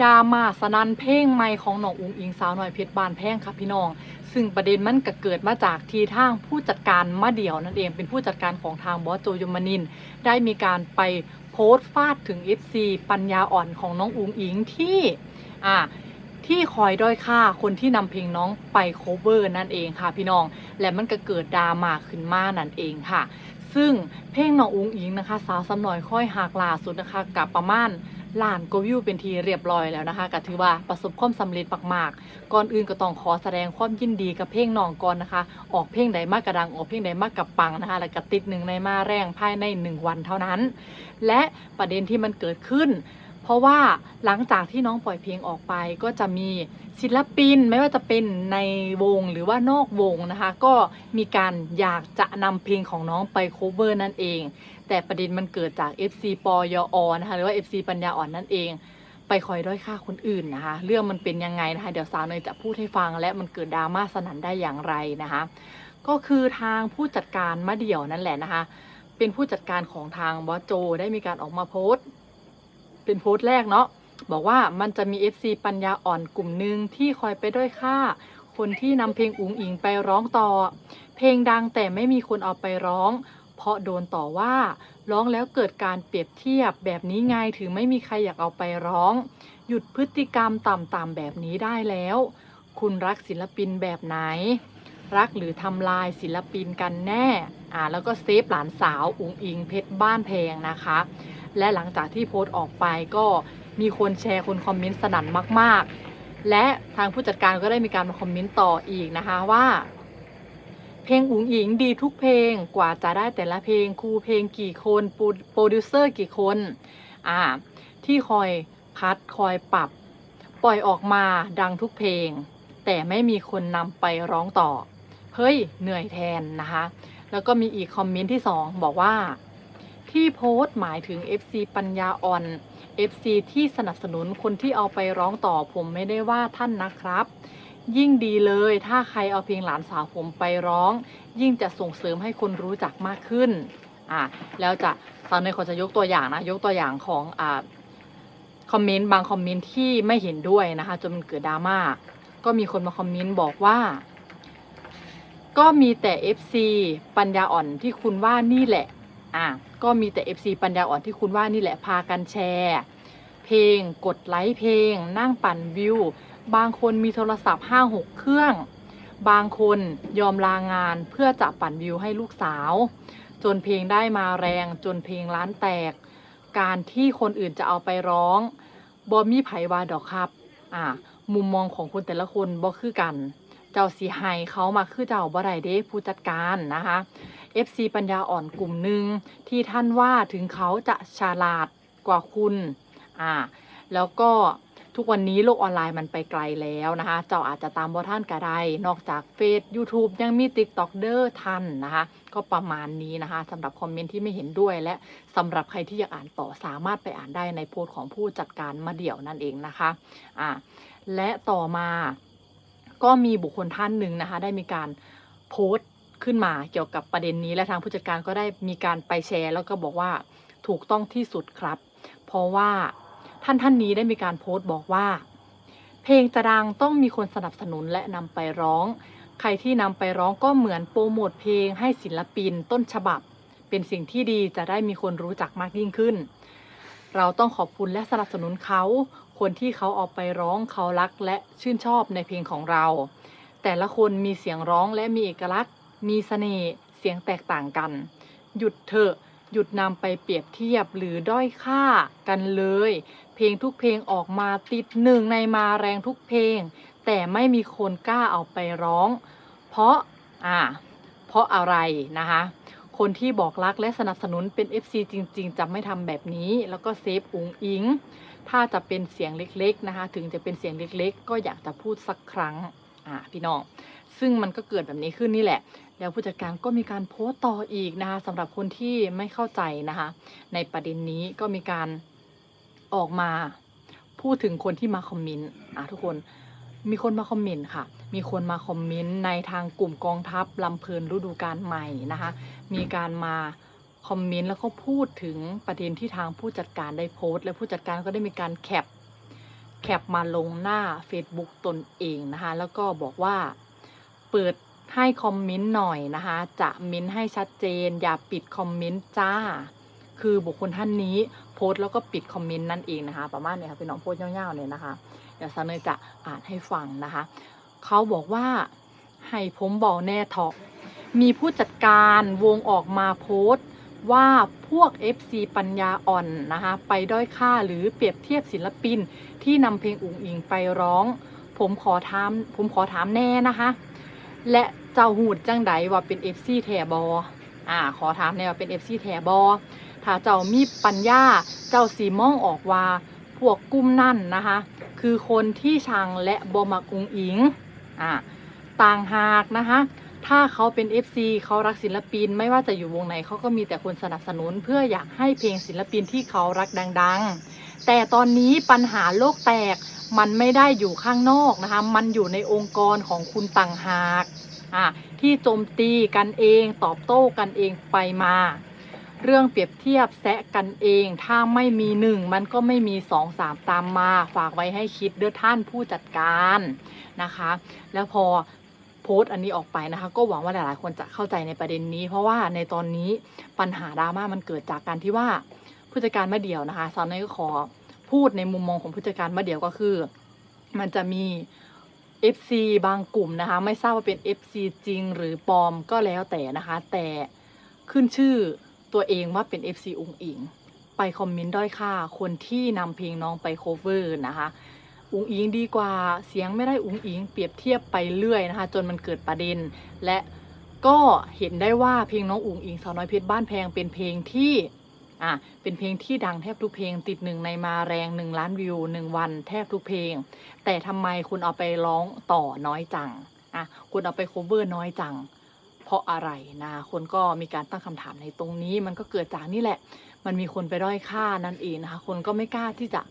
ดราม่าสนันเพลงใหม่ของน้องอุงอิงสาวน้อยเพชรบานแพงค่ะพี่น้อง ซึ่งประเด็นมันก็เกิดมาจากทีทางผู้จัดการมาเดี่ยวนั่นเองเป็นผู้จัดการของทางบอสโจยมนิน ได้มีการไปโพสต์ฟาดถึง FC ปัญญาอ่อนของน้องอุงอิงที่อ่าที่คอยด้อยค่าคนที่นำเพลงน้องไปโคเวอร์นั่นเองค่ะพี่น้อง และมันก็เกิดดราม่าขึ้นมานั่นเองค่ะ ซึ่งเพลงน้องอุงอิงนะคะ สาวสำน้อยค่อยหักล่าสุดนะคะกับประมาณ ล้านกว่าวิวเป็นทีเรียบร้อยแล้วนะคะก็ถือว่าประสบความสำเร็จมากๆก่อนอื่นก็ต้องขอแสดงความยินดีกับเพลงน้องก่อนนะคะ ออกเพลงใดมากกระดังออกเพลงใดมากกับปังนะคะ แล้วก็ติดหนึ่งในมาแรงภายในหนึ่งวันเท่านั้น และประเด็นที่มันเกิดขึ้น เพราะว่าหลังจากที่น้องปล่อยเพลงออกไปก็จะมีศิลปินไม่ว่าจะเป็นในวงหรือว่านอกวงนะคะ ก็มีการอยากจะนำเพลงของน้องไปโคเวอร์นั่นเอง แต่ประเด็นมันเกิดจาก FC ปอยอนะคะหรือว่า FC ปัญญาอ่อนนั่นเองไปคอยด้อยค่าคนอื่นนะคะ เรื่องมันเป็นยังไงนะคะ เดี๋ยวสาวเนยจะพูดให้ฟังและมันเกิดดราม่าสนั่นได้อย่างไรนะคะ ก็คือทางผู้จัดการมะเดี่ยวนั่นแหละนะคะ เป็นผู้จัดการของทางบอสโจได้มีการออกมาโพสต์ เป็นโพสต์แรกเนาะบอกว่ามันจะมี FC ปัญญาอ่อนกลุ่มหนึ่งที่คอยไปด้อยค่า คนที่นำเพลงอุ๋งอิงไปร้องต่อ เพลงดังแต่ไม่มีคนเอาไปร้อง เพราะโดนต่อว่าร้องแล้วเกิดการเปรียบเทียบแบบนี้ไงถึงไม่มีใครอยากเอาไปร้อง หยุดพฤติกรรมต่ำๆแบบนี้ได้แล้ว คุณรักศิลปินแบบไหน รักหรือทำลายศิลปินกันแน่อ่าแล้วก็เซฟหลานสาวอุ๋งอิงเพชรบ้านแพงนะคะ และหลังจากที่โพสต์ออกไปก็มีคนแชร์คนคอมเมนต์สนั่นมาก ๆ และทางผู้จัดการก็ได้มีการมาคอมเมนต์ต่ออีกนะคะว่า เพลงอุ๋งอิงดีทุกเพลงกว่าจะได้แต่ละเพลงครูเพลงกี่คนโปรดิวเซอร์กี่คนอ่าที่คอยคัดคอยปรับ ปล่อยออกมาดังทุกเพลง แต่ไม่มีคนนำไปร้องต่อ เฮ้ยเหนื่อยแทนนะคะ แล้วก็มีอีกคอมเมนต์ที่ 2 บอกว่า ที่โพสต์หมายถึง FC ปัญญาอ่อน FC ที่สนับสนุนคนที่เอาไปร้องต่อผมไม่ได้ว่าท่านนะครับ ยิ่งดีเลยถ้าใครเอาเพลงหลานสาวผมไปร้อง ยิ่งจะส่งเสริมให้คนรู้จักมากขึ้นอ่าแล้วจะสาวเนยขอจะยกตัวอย่างนะยกตัวอย่างของอ่าคอมเมนต์บางคอมเมนต์ที่ไม่เห็นด้วยนะคะจนมันเกิดดราม่าก็มีคนมาคอมเมนต์บอกว่า ก็มีแต่ FC ปัญญาอ่อนที่คุณว่านี่แหละ อะก็มีแต่ FC ปัญญาอ่อนที่คุณว่านี่แหละพากันแชร์ เพลงกดไลค์เพลง นั่งปั่นวิว บางคนมีโทรศัพท์ห้าหกเครื่อง บางคนยอมลางานเพื่อจะปั่นวิวให้ลูกสาว จนเพลงได้มาแรงจนเพลงร้านแตก การที่คนอื่นจะเอาไปร้องบอมีไผวาดอกครับ อ่า มุมมองของคนแต่ละคนบ่คือกัน เจ้าสีไฮเขามาคือเจ้าบ่ได้เด้ผู้จัดการนะคะ FC ปัญญาอ่อนกลุ่มหนึ่งที่ท่านว่าถึงเขาจะฉลาดกว่าคุณอ่าแล้วก็ทุกวันนี้โลกออนไลน์มันไปไกลแล้วนะคะ เจ้าอาจจะตามบ่ท่านก็ได้นอกจากเฟซ YouTube ยังมี TikTok เดอร์ทันนะคะ ก็ประมาณนี้นะคะสำหรับคอมเมนต์ที่ไม่เห็นด้วย และสำหรับใครที่อยากอ่านต่อสามารถไปอ่านได้ในโพสต์ของผู้จัดการมาเดี่ยวนั่นเองนะคะอ่าและต่อมาก็มีบุคคลท่านหนึ่งนะคะ ได้มีการโพสต์ ขึ้นมาเกี่ยวกับประเด็นนี้และทางผู้จัดการก็ได้มีการไปแชร์ แล้วก็บอกว่าถูกต้องที่สุดครับ เพราะว่าท่านท่านนี้ได้มีการโพสต์บอกว่า เพลงจะดังต้องมีคนสนับสนุนและนำไปร้อง ใครที่นำไปร้องก็เหมือนโปรโมทเพลงให้ศิลปินต้นฉบับ เป็นสิ่งที่ดีจะได้มีคนรู้จักมากยิ่งขึ้น เราต้องขอบคุณและสนับสนุนเขา คนที่เขาเอาไปร้องเขารักและชื่นชอบในเพลงของเรา แต่ละคนมีเสียงร้องและมีเอกลักษณ์ มีเสน่ห์เสียงแตกต่างกัน หยุดเถอะหยุดนำไปเปรียบเทียบหรือด้อยค่ากันเลย เพลงทุกเพลงออกมาติดหนึ่งในมาแรงทุกเพลง แต่ไม่มีคนกล้าเอาไปร้อง เพราะอ่าเพราะอะไรนะคะ คนที่บอกรักและสนับสนุนเป็น FC จริง ๆ จะไม่ทำแบบนี้ แล้วก็เซฟอุงอิง ถ้าจะเป็นเสียงเล็กๆนะคะ ถึงจะเป็นเสียงเล็กๆ ก็อยากจะพูดสักครั้งอ่าพี่น้อง ซึ่งมันก็เกิดแบบนี้ขึ้นนี่แหละ แล้วผู้จัดการก็มีการโพสต์ต่ออีกนะคะสำหรับคนที่ไม่เข้าใจนะคะ ในประเด็นนี้ก็มีการออกมาพูดถึงคนที่มาคอมเมนต์อะทุกคนมีคนมาคอมเมนต์ค่ะ มีคนมาคอมเมนต์ในทางกลุ่มกองทัพลำเพลินฤดูกาลใหม่นะคะ มีการมาคอมเมนต์แล้วก็พูดถึงประเด็นที่ทางผู้จัดการได้โพสต์และผู้จัดการก็ได้มีการแคปแคปมาลงหน้า Facebook ตนเองนะคะ แล้วก็บอกว่าเปิด ให้คอมเมนต์หน่อยนะคะ จะเม้นให้ชัดเจน อย่าปิดคอมเมนต์จ้า คือบุคคลท่านนี้โพสต์แล้วก็ปิดคอมเมนต์นั่นเองนะคะ ประมาณนี้ค่ะพี่น้องโพสต์ยาวๆเนี่ยนะคะเดี๋ยวซาเนยจะอ่านให้ฟังนะคะเขาบอกว่าให้ผมบอกแน่ทอกมีผู้จัดการวงออกมาโพสต์ว่าพวก FC ปัญญาอ่อนนะคะไปด้อยค่าหรือเปรียบเทียบศิลปินที่นำเพลงอุ๋งอิงไปร้อง ผมขอถามผมขอถามแน่นะคะ และเจ้าหูดจังใดว่าเป็น FC แถบออ่าขอถามแนว่าเป็น FC แถบอถ้าเจ้ามีปัญญาเจ้าสีมองออกว่าพวกกลุ่มนั่นนะคะ คือคนที่ชังและบอมักอุงอิงอ่าต่างหากนะคะถ้าเขาเป็น FC เขารักศิลปินไม่ว่าจะอยู่วงไหนเขาก็มีแต่คนสนับสนุนเพื่ออยากให้เพลงศิลปินที่เขารักดัง ๆ แต่ตอนนี้ปัญหาโลกแตกมันไม่ได้อยู่ข้างนอกนะคะ มันอยู่ในองค์กรของคุณต่างหากที่โจมตีกันเองตอบโต้กันเองไปมา เรื่องเปรียบเทียบแซะกันเอง ถ้าไม่มีหนึ่งมันก็ไม่มีสองสามตามมา ฝากไว้ให้คิดเด้อท่านผู้จัดการนะคะ แล้วพอโพสต์อันนี้ออกไปนะคะ ก็หวังว่าหลายๆ คนจะเข้าใจในประเด็นนี้ เพราะว่าในตอนนี้ปัญหาดราม่ามันเกิดจากการที่ว่า ผู้จัดการมาเดี่ยวนะคะสาวน้อยก็ขอพูดในมุมมองของผู้จัดการมาเดี่ยวก็คือ มันจะมี FC บางกลุ่มนะคะ ไม่ทราบว่าเป็น FC จริงหรือปลอมก็แล้วแต่นะคะ แต่ขึ้นชื่อตัวเองว่าเป็น FC อุงอิง ไปคอมเมนต์ด้อยค่าคนที่นำเพลงน้องไปโคเวอร์นะคะอุงอิงดีกว่าเสียงไม่ได้อุงอิง เปรียบเทียบไปเรื่อยนะคะ จนมันเกิดประเด็น และก็เห็นได้ว่าเพลงน้องอุงอิงสาวน้อยเพชรบ้านแพงเป็นเพลงที่ อะเป็นเพลงที่ดังแทบทุกเพลงติดหนึ่งในมาแรงหนึ่งล้านวิวหนึ่งวันแทบทุกเพลง แต่ทำไมคุณเอาไปร้องต่อน้อยจังอะคุณเอาไปโคเวอร์น้อยจัง เพราะอะไรนะคนก็มีการตั้งคำถามในตรงนี้ มันก็เกิดจากนี่แหละ มันมีคนไปด้อยค่านั่นเองนะคะคนก็ไม่กล้าที่จะ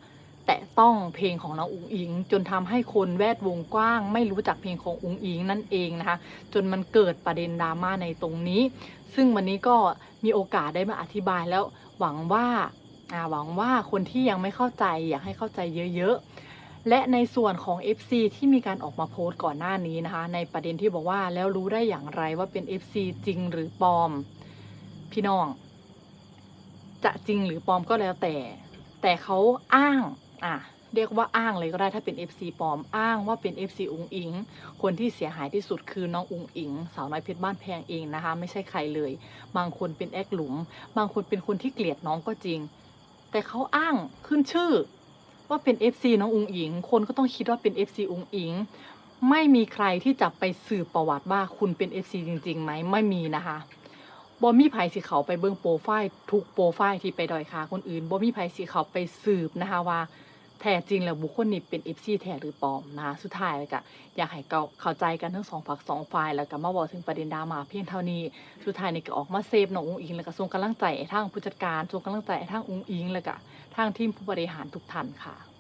แตะต้องเพลงของน้องอุงอิง จนทำให้คนแวดวงกว้าง ไม่รู้จักเพลงของอุงอิงนั่นเองนะคะ จนมันเกิดประเด็นดราม่าในตรงนี้ ซึ่งวันนี้ก็มีโอกาสได้มาอธิบายแล้ว หวังว่าอ่าหวังว่าคนที่ยังไม่เข้าใจอยากให้เข้าใจเยอะๆ และในส่วนของ FC ที่มีการออกมาโพสต์ก่อนหน้านี้นะคะ ในประเด็นที่บอกว่าแล้วรู้ได้อย่างไรว่าเป็น FC จริงหรือปลอม พี่น้อง จะจริงหรือปลอมก็แล้วแต่ แต่เขาอ้างอะ เรียกว่าอ้างเลยก็ได้ถ้าเป็น FC ปลอมอ้างว่าเป็น FC อุงอิง คนที่เสียหายที่สุดคือน้องอุงอิง สาวน้อยเพชรบ้านแพงเองนะคะ ไม่ใช่ใครเลย บางคนเป็นแอกหลุม บางคนเป็นคนที่เกลียดน้องก็จริง แต่เขาอ้างขึ้นชื่อ ว่าเป็น FC น้องอุงอิง คนก็ต้องคิดว่าเป็น FC อุงอิง ไม่มีใครที่จะไปสืบประวัติว่าคุณเป็น FC จริงๆไหมไม่มีนะคะบอมี่ไผสิเขาไปเบิ่งโปรไฟล์ทุกโปรไฟล์ที่ไปดอยคาคนอื่นบอมี่ไผสิเขาไปสืบนะคะว่า แท้จริงแล้วบุคคลนี้เป็นอิฟซีแท้หรือปลอมนะคะสุดท้ายแล้วก็อยากให้เกาเข้าใจกันทั้งสองฝักสองฝ่ายแล้วก็มาบอกถึงประเด็นดราม่าเพียงเท่านี้สุดท้ายนี่ก็ออกมาเซฟน้องอุงอิงแล้วก็ส่งกำลังใจให้ทางผู้จัดการส่งกำลังใจให้ทางอุงอิงแล้วก็ทางทีมผู้บริหารทุกท่านค่ะ